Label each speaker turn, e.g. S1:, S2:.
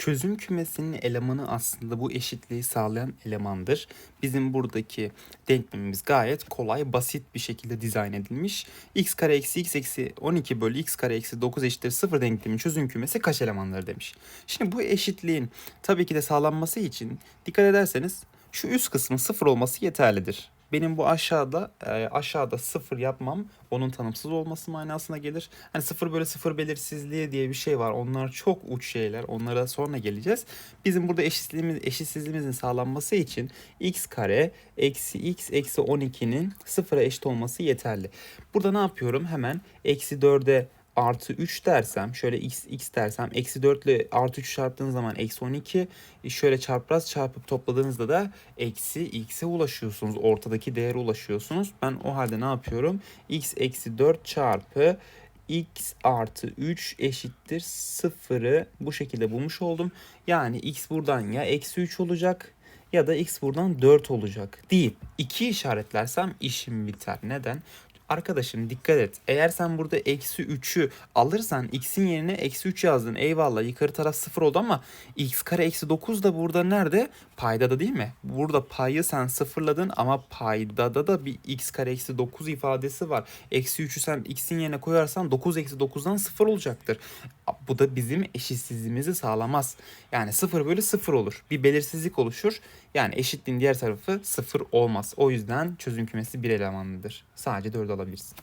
S1: Çözüm kümesinin elemanı aslında bu eşitliği sağlayan elemandır. Bizim buradaki denklemimiz gayet kolay, basit bir şekilde dizayn edilmiş. x kare eksi x eksi 12 bölü x kare eksi 9 eşittir 0 denklemin çözüm kümesi kaç elemanları demiş. Şimdi bu eşitliğin tabii ki de sağlanması için dikkat ederseniz şu üst kısmın 0 olması yeterlidir. Benim bu aşağıda e, aşağıda sıfır yapmam onun tanımsız olması manasına gelir. Hani sıfır böyle sıfır belirsizliği diye bir şey var. Onlar çok uç şeyler. Onlara sonra geleceğiz. Bizim burada eşitsizliğimiz, eşitsizliğimizin sağlanması için x kare eksi x eksi 12'nin sıfıra eşit olması yeterli. Burada ne yapıyorum? Hemen eksi 4'e artı 3 dersem şöyle x x dersem eksi 4 ile artı 3 çarptığınız zaman eksi 12 e, şöyle çarpraz çarpıp topladığınızda da eksi x'e ulaşıyorsunuz. Ortadaki değere ulaşıyorsunuz. Ben o halde ne yapıyorum? x eksi 4 çarpı x artı 3 eşittir 0'ı bu şekilde bulmuş oldum. Yani x buradan ya eksi 3 olacak ya da x buradan 4 olacak deyip 2 işaretlersem işim biter. Neden? Arkadaşım dikkat et. Eğer sen burada eksi 3'ü alırsan x'in yerine eksi 3 yazdın. Eyvallah yukarı taraf 0 oldu ama x kare eksi 9 da burada nerede? Paydada değil mi? Burada payı sen sıfırladın ama paydada da bir x kare eksi 9 ifadesi var. Eksi 3'ü sen x'in yerine koyarsan 9 eksi 9'dan 0 olacaktır. Bu da bizim eşitsizliğimizi sağlamaz. Yani 0 bölü 0 olur. Bir belirsizlik oluşur. Yani eşitliğin diğer tarafı 0 olmaz. O yüzden çözüm kümesi bir elemanlıdır. Sadece 4 alabilirsin.